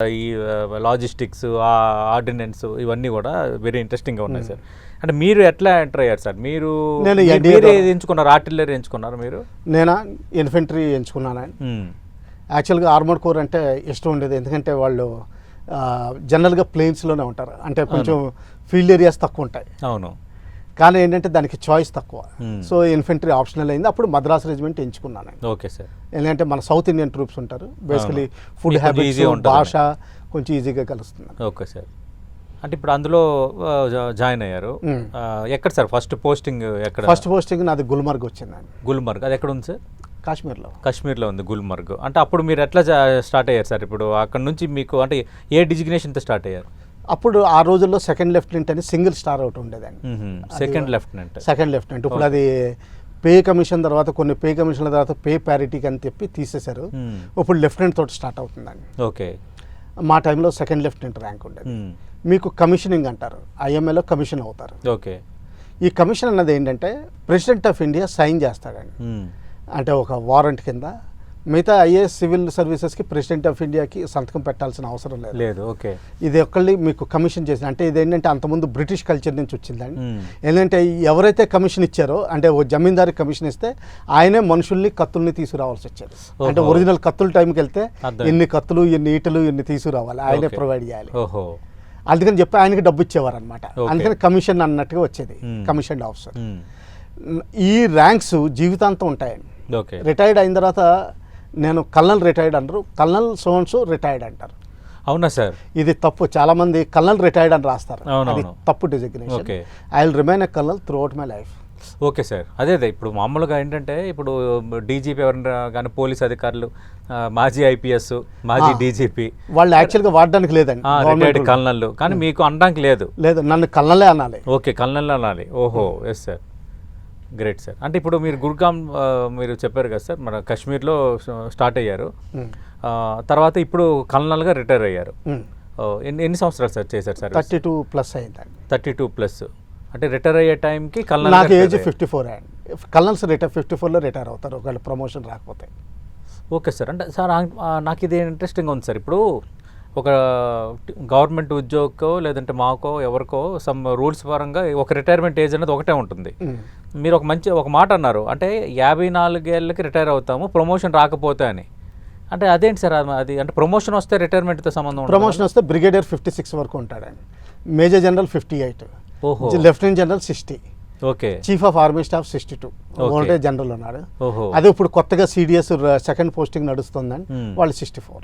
ఈ logistics ordinance ఇవన్నీ కూడా వెరీ ఇంట్రెస్టింగ్గా ఉన్నాయి సార్ అంటే మీరు ఎట్లా ఎంటర్ అయ్యారు సార్ మీరు నేను ఎంచుకున్నారు ఆర్టిల్లరీ ఎంచుకున్నారు మీరు? నేను? ఇన్ఫెంట్రీ ఎంచుకున్నాను. యాక్చువల్గా ఆర్మర్డ్ కోర్ అంటే ఇష్టం ఉండేది ఎందుకంటే వాళ్ళు ఆ, జనరల్గా ప్లేన్స్లోనే ఉంటారు. అంటే కొంచెం ఫీల్డ్ ఏరియాస్ తక్కువ ఉంటాయి. అవును. కానీ ఏంటంటే దానికి చాయిస్ తక్కువ. Hmm. సో ఇన్ఫెంట్రీ ఆప్షనల్ అయింది. అప్పుడు మద్రాస్ రెజిమెంట్ ఎంచుకున్నాను ఓకే సార్ ఎందుకంటే మన సౌత్ ఇండియన్ ట్రూప్స్ ఉంటారు. బేసికలీ. Food habits. భాష కొంచెం ఈజీగా కలుస్తుంది. ఓకే సార్ అంటే ఇప్పుడు అందులో జాయిన్ అయ్యారు. ఆ, ఎక్కడ సార్ ఫస్ట్ పోస్టింగ్ ఎక్కడ? ఫస్ట్ పోస్టింగ్ నాది గుల్మర్గ్ వచ్చిందండి గుల్మర్గ్. అది ఎక్కడ ఉంది సార్ కాశ్మీర్లో. కాశ్మీర్లో ఉంది గుల్మర్గ్. అంటే అప్పుడు మీరు ఎట్లా స్టార్ట్ అయ్యారు సార్ ఇప్పుడు అక్కడ నుంచి మీకు అంటే ఏ డిజిగ్నేషన్తో స్టార్ట్ అయ్యారు? అప్పుడు ఆ రోజుల్లో సెకండ్ లెఫ్టినెంట్ అని సింగిల్ స్టార్ ఒకటి ఉండేదండి. సెకండ్ లెఫ్టినెంట్ సెకండ్ లెఫ్టినెంట్ ఇప్పుడు అది పే కమిషన్ తర్వాత కొన్ని పే కమిషన్ల తర్వాత పే ప్యారిటీకి అని చెప్పి తీసేశారు. ఇప్పుడు లెఫ్టినెంట్ తోటి స్టార్ట్ అవుతుందండి. ఓకే. మా టైంలో సెకండ్ లెఫ్టినెంట్ ర్యాంక్ ఉండేది. మీకు కమిషనింగ్ అంటారు. ఐఎంఏలో కమిషన్ అవుతారు. ఓకే. ఈ కమిషన్ అన్నది ఏంటంటే ప్రెసిడెంట్ ఆఫ్ ఇండియా సైన్ చేస్తాడండి. అంటే ఒక వారెంట్ కింద మిగతా ఐఏఎస్ సివిల్ సర్వీసెస్కి ప్రెసిడెంట్ ఆఫ్ ఇండియాకి సంతకం పెట్టాల్సిన అవసరం లేదు లేదు ఓకే ఇది ఒక్కళ్ళి మీకు కమిషన్ చేసిన అంటే ఇది ఏంటంటే అంతకుముందు బ్రిటిష్ కల్చర్ నుంచి వచ్చిందండి. ఏంటంటే ఎవరైతే కమిషన్ ఇచ్చారో అంటే ఓ జమీందారి కమిషన్ ఇస్తే ఆయనే మనుషుల్ని కత్తుల్ని తీసుకురావాల్సి వచ్చేది అంటే. ఒరిజినల్ కత్తుల టైంకి వెళ్తే. ఎన్ని కత్తులు ఎన్ని ఈటలు ఎన్ని తీసుకురావాలి ఆయనే. ప్రొవైడ్ చేయాలి అందుకని చెప్పి ఆయనకి డబ్బు ఇచ్చేవారు అనమాట. అందుకని కమిషన్ అన్నట్టుగా వచ్చేది. Commission officer. ఈ ర్యాంక్స్ జీవితాంతం ఉంటాయండి రిటైర్డ్ అయిన తర్వాత నేను కల్నల్ రిటైర్డ్ అంటారు కల్నల్ సోన్స్ రిటైర్డ్ అంటారు. అవునా సార్? ఇది తప్పు. చాలా మంది కల్నల్ రిటైర్డ్ అని రాస్తారు. అది తప్పు designation okay. I will remain a colonel throughout my life okay sir. అదే అదే. ఇప్పుడు మామూలుగా ఏంటంటే ఇప్పుడు డీజీపీ ఎవరైనా కానీ పోలీస్ అధికారులు మాజీ ఐపీఎస్ మాజీ. డీజీపీ. వాళ్ళు యాక్చువల్గా వాడడానికి లేదండి. Retired Government rule. కల్నల్ కానీ మీకు అనడానికి లేదు. లేదు. నన్ను కల్నలే అనాలి. ఓకే కల్నల్ అనాలి. ఓహో ఎస్ సార్ గ్రేట్ సార్ అంటే ఇప్పుడు మీరు గుర్గాం ఆ, మీరు చెప్పారు కదా సార్ మన కాశ్మీర్లో స్టార్ట్ అయ్యారు. తర్వాత ఇప్పుడు కల్నల్గా రిటైర్ అయ్యారు. ఎన్ని ఎన్ని సంవత్సరాలు సార్ చేశారు సార్ థర్టీ టూ ప్లస్ అయిందండి థర్టీ టూ ప్లస్. అంటే రిటైర్ అయ్యే టైంకి కల్నల్ నాకు ఏజ్ ఫిఫ్టీ ఫోర్ అండి కల్నల్స్ రిటైర్ ఫిఫ్టీ ఫోర్లో రిటైర్ అవుతారు. ఒకవేళ ప్రమోషన్ రాకపోతే. ఓకే సార్ అంటే సార్ నాకు ఇది ఇంట్రెస్టింగ్ ఉంది సార్ ఇప్పుడు ఒక గవర్నమెంట్ ఉద్యోగకో లేదంటే మాకో ఎవరికో సమ్ రూల్స్ పరంగా ఒక రిటైర్మెంట్ ఏజ్ అనేది ఒకటే ఉంటుంది. మీరు ఒక మంచి ఒక మాట అన్నారు. అంటే యాభై నాలుగేళ్ళకి రిటైర్ అవుతాము ప్రమోషన్ రాకపోతే అని. అంటే అదేంటి సార్ అది- అంటే ప్రమోషన్ వస్తే రిటైర్మెంట్తో సంబంధం? ప్రమోషన్ వస్తే బ్రిగేడియర్ ఫిఫ్టీ సిక్స్ వరకు ఉంటాడండి మేజర్ జనరల్ ఫిఫ్టీ ఎయిట్. ఓహో. Lieutenant general sixty. Okay. Chief of army staff sixty two. ఓల్డే general ఉన్నాడు. అదే ఇప్పుడు కొత్తగా సిడిఎస్ సెకండ్ పోస్టింగ్ నడుస్తుందని. వాళ్ళు సిక్స్టీ ఫోర్.